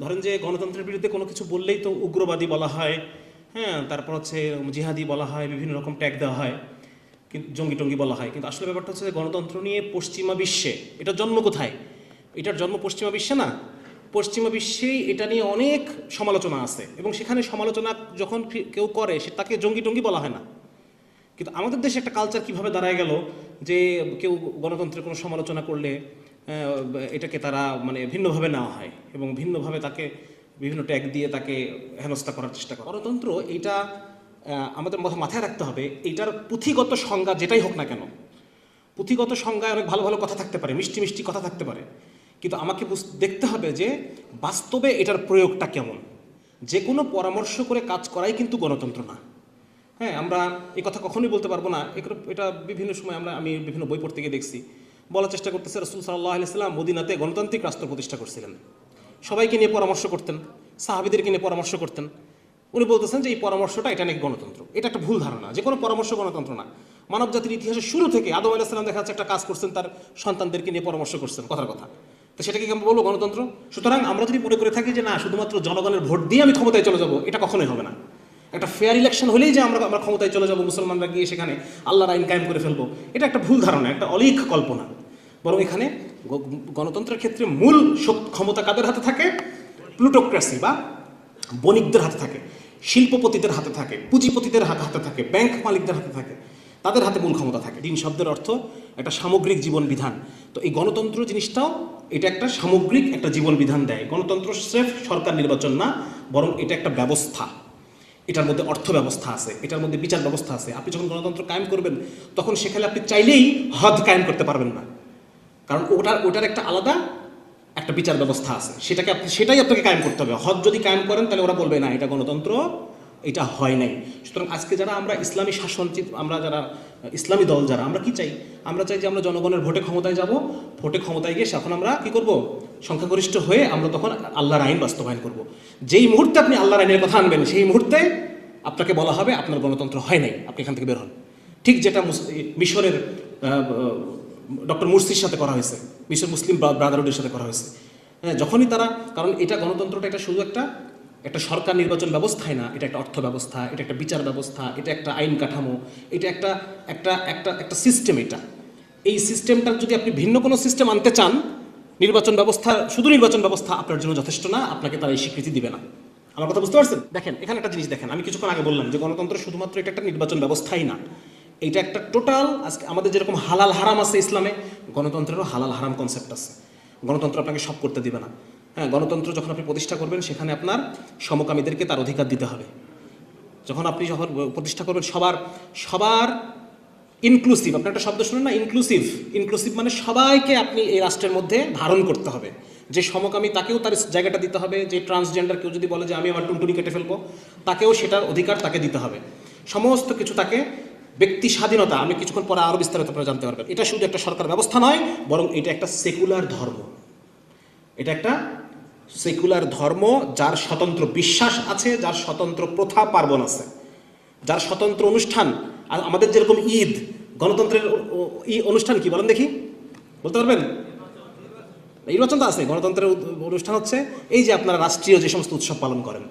ধরেন যে গণতন্ত্রের বিরুদ্ধে কোনো কিছু বললেই তো উগ্রবাদী বলা হয় হ্যাঁ তারপর হচ্ছে জিহাদি বলা হয়, বিভিন্ন রকম ট্যাগ দেওয়া হয় কিন্তু জঙ্গি টঙ্গি বলা হয়। কিন্তু আসলে ব্যাপারটা হচ্ছে গণতন্ত্র নিয়ে পশ্চিমা বিশ্বে, এটার জন্ম কোথায়? এটার জন্ম পশ্চিমা বিশ্বে না। পশ্চিমা বিশ্বেই এটা নিয়ে অনেক সমালোচনা আছে এবং সেখানে সমালোচনা যখন কেউ করে, সে তাকে জঙ্গি টঙ্গি বলা হয় না। কিন্তু আমাদের দেশে একটা কালচার কীভাবে দাঁড়ায় গেল যে কেউ গণতন্ত্রের কোনো সমালোচনা করলে এটাকে তারা মানে ভিন্নভাবে নেওয়া হয় এবং ভিন্নভাবে তাকে বিভিন্ন ট্যাগ দিয়ে তাকে হেনস্থা করার চেষ্টা করে। গণতন্ত্র এটা আমাদের মাথা- মাথায় রাখতে হবে এটার পুঁথিগত সংজ্ঞা যেটাই হোক না কেন, পুঁথিগত সংজ্ঞায় অনেক ভালো ভালো কথা থাকতে পারে, মিষ্টি মিষ্টি কথা থাকতে পারে, কিন্তু আমাকে দেখতে হবে যে বাস্তবে এটার প্রয়োগটা কেমন। যে কোনো পরামর্শ করে কাজ করাই কিন্তু গণতন্ত্র না। হ্যাঁ আমরা এই কথা কখনোই বলতে পারব না এটা বিভিন্ন সময় আমরা, আমি বিভিন্ন বই পড়তে গিয়ে দেখছি বলার চেষ্টা করতেছে রসুল সাল্লাহ আলাইসাল্লাম মদিনাতে গণতান্ত্রিক রাষ্ট্র প্রতিষ্ঠা করছিলেন। সবাইকে নিয়ে পরামর্শ করতেন, সাহাবিদেরকে নিয়ে পরামর্শ করতেন। উনি বলতেছেন যে এই পরামর্শটা এটা নাকি গণতন্ত্র? এটা একটা ভুল ধারণা যে কোনো পরামর্শ গণতন্ত্র না। মানব জাতির ইতিহাসের শুরু থেকে আদম আলাইসাল্লাম দেখা যাচ্ছে একটা কাজ করছেন, তার সন্তানদেরকে নিয়ে পরামর্শ করছেন, কথার কথা। তো সেটাকে কি আমরা বলব গণতন্ত্র? সুতরাং আমরা যদি মনে করে থাকি যে না, শুধুমাত্র জনগণের ভোট দিয়ে আমি ক্ষমতায় চলে যাব, এটা কখনোই হবে না। একটা ফেয়ার ইলেকশন হলেই যে আমরা আমরা ক্ষমতায় চলে যাব, মুসলমানরা গিয়ে সেখানে আল্লাহর আইন কায়েম করে ফেলব, এটা একটা ভুল ধারণা, একটা অলিক কল্পনা। বরং এখানে গণতন্ত্রের ক্ষেত্রে মূল ক্ষমতা কাদের হাতে থাকে? প্লুটোক্রেসি বা বণিকদের হাতে থাকে, শিল্পপতিদের হাতে থাকে, পুঁজিপতিদের হাতে হাতে থাকে, ব্যাংক মালিকদের হাতে থাকে, তাদের হাতে মূল ক্ষমতা থাকে। দিন শব্দের অর্থ একটা সামগ্রিক জীবন বিধান। তো এই গণতন্ত্র জিনিসটাও এটা একটা সামগ্রিক একটা জীবন বিধান দেয়। গণতন্ত্র স্রেফ সরকার নির্বাচন না, বরং এটা একটা ব্যবস্থা। এটার মধ্যে অর্থ ব্যবস্থা আছে, এটার মধ্যে বিচার ব্যবস্থা আছে। আপনি যখন গণতন্ত্র কায়েম করবেন, তখন সেখানে আপনি চাইলেই হদ কায়েম করতে পারবেন না। কারণ ওটার ওটার একটা আলাদা একটা বিচার ব্যবস্থা আছে। সেটাকে আপনি, সেটাই আপনাকে কায়েম করতে হবে। হজ যদি কায়েম করেন, তাহলে ওরা বলবে, না, এটা গণতন্ত্র, এটা হয় নাই। সুতরাং আজকে যারা আমরা ইসলামী শাসন আমরা যারা ইসলামী দল যারা, আমরা কি চাই? আমরা চাই যে আমরা জনগণের ভোটে ক্ষমতায় যাব। ভোটে ক্ষমতায় গিয়ে এখন আমরা কি করব? সংখ্যাগরিষ্ঠ হয়ে আমরা তখন আল্লাহর আইন বাস্তবায়ন করব। যেই মুহূর্তে আপনি আল্লাহর আইনের কথা আনবেন, সেই মুহূর্তে আপনাকে বলা হবে, আপনার গণতন্ত্র হয় নাই, আপনি এখান থেকে বের হন। ঠিক যেটা মিশরের ডক্টর মুরসির সাথে করা হয়েছে, মিশর মুসলিম ব্রাদারহুডের সাথে করা হয়েছে। হ্যাঁ যখনই তারা, কারণ এটা গণতন্ত্রটা এটা শুধু একটা একটা সরকার নির্বাচন ব্যবস্থায় না, এটা একটা অর্থ ব্যবস্থা এটা একটা বিচার ব্যবস্থা, এটা একটা আইন কাঠামো, এটা একটা একটা একটা একটা সিস্টেম এটা। এই সিস্টেমটার যদি আপনি ভিন্ন কোনো সিস্টেম আনতে চান, নির্বাচন ব্যবস্থা, শুধু নির্বাচন ব্যবস্থা আপনার জন্য যথেষ্ট না, আপনাকে তারা এই স্বীকৃতি দিবে না। আমার কথা বুঝতে পারছেন? দেখেন, এখানে একটা জিনিস দেখেন, আমি কিছুক্ষণ আগে বললাম যে গণতন্ত্র শুধুমাত্র এটা একটা নির্বাচন ব্যবস্থাই না। এটা একটা টোটাল আজকে আমাদের যেরকম হালাল হারাম আছে ইসলামে, গণতন্ত্রেরও হালাল হারাম কনসেপ্ট আছে। গণতন্ত্র আপনাকে সব করতে দিবে না। হ্যাঁ গণতন্ত্র যখন আপনি প্রতিষ্ঠা করবেন, সেখানে আপনার সমকামীদেরকে তার অধিকার দিতে হবে। যখন আপনি যখন প্রতিষ্ঠা করবেন, সবার সবার ইনক্লুসিভ আপনি একটা শব্দ শুনেন না ইনক্লুসিভ ইনক্লুসিভ মানে সবাইকে আপনি এই রাষ্ট্রের মধ্যে ধারণ করতে হবে। যে সমকামী, তাকেও তার জায়গাটা দিতে হবে। যে ট্রান্সজেন্ডার কেউ যদি বলে যে, আমি আমার টুনটুনি কেটে ফেলব, তাকেও সেটার অধিকার তাকে দিতে হবে। সমস্ত কিছু তাকে ব্যক্তি স্বাধীনতা, আমি কিছুক্ষণ পরে আরও বিস্তারিত আপনারা জানতে পারবেন। এটা শুধু একটা সরকার ব্যবস্থা নয়, বরং এটা একটা সেকুলার ধর্ম। এটা একটা সেকুলার ধর্ম যার স্বতন্ত্র বিশ্বাস আছে, যার স্বতন্ত্র প্রথা পার্বণ আছে। যার স্বতন্ত্র অনুষ্ঠান, আর আমাদের যেরকম ঈদ, গণতন্ত্রের ই অনুষ্ঠান কি বলেন দেখি? বলতে পারবেন? নির্বাচন তো আছে, গণতন্ত্রের অনুষ্ঠান হচ্ছে এই যে আপনারা রাষ্ট্রীয় যে সমস্ত উৎসব পালন করেন।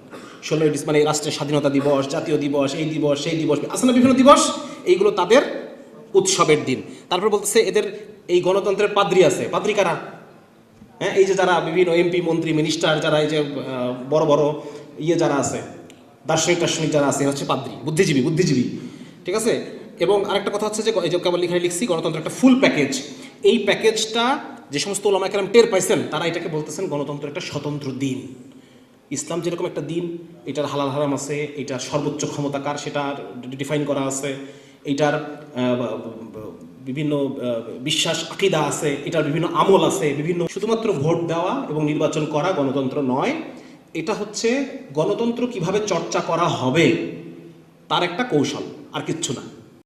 ষোলোই মানে রাষ্ট্রের স্বাধীনতা দিবস, জাতীয় দিবস, এই দিবস, সেই দিবস, আছে না বিভিন্ন দিবস? এইগুলো তাদের উৎসবের দিন। তারপর বলতেছে এদের এই গণতন্ত্রের পাদ্রী আছে। পাদ্রী কারা? হ্যাঁ এই যে যারা বিভিন্ন এমপি মন্ত্রী মিনিস্টার যারা এই যে বড় বড় ইয়ে যারা আছে, দার্শনিক দার্শনিক যারা আছে হচ্ছে পাদ্রী। বুদ্ধিজীবী বুদ্ধিজীবী। ঠিক আছে? এবং আরেকটা কথা হচ্ছে যে, এই যে কেবল এখানে লিখছি গণতন্ত্র একটা ফুল প্যাকেজ এই প্যাকেজটা যে সমস্ত ওলামা কেরাম টের পাইছেন, তারা এটাকে বলতেছেন গণতন্ত্র একটা স্বতন্ত্র দিন। ইসলাম যেরকম একটা দিন, এটার হালাল হারাম আছে, এটার সর্বোচ্চ ক্ষমতাকার সেটা ডিফাইন করা আছে। এটার বিভিন্ন বিশ্বাস, আকিদা আছে, এটার বিভিন্ন আমল আছে, বিভিন্ন শুধুমাত্র ভোট দেওয়া এবং নির্বাচন করা গণতন্ত্র নয়, এটা হচ্ছে গণতন্ত্র কীভাবে চর্চা করা হবে, তার একটা কৌশল, আর কিচ্ছু না।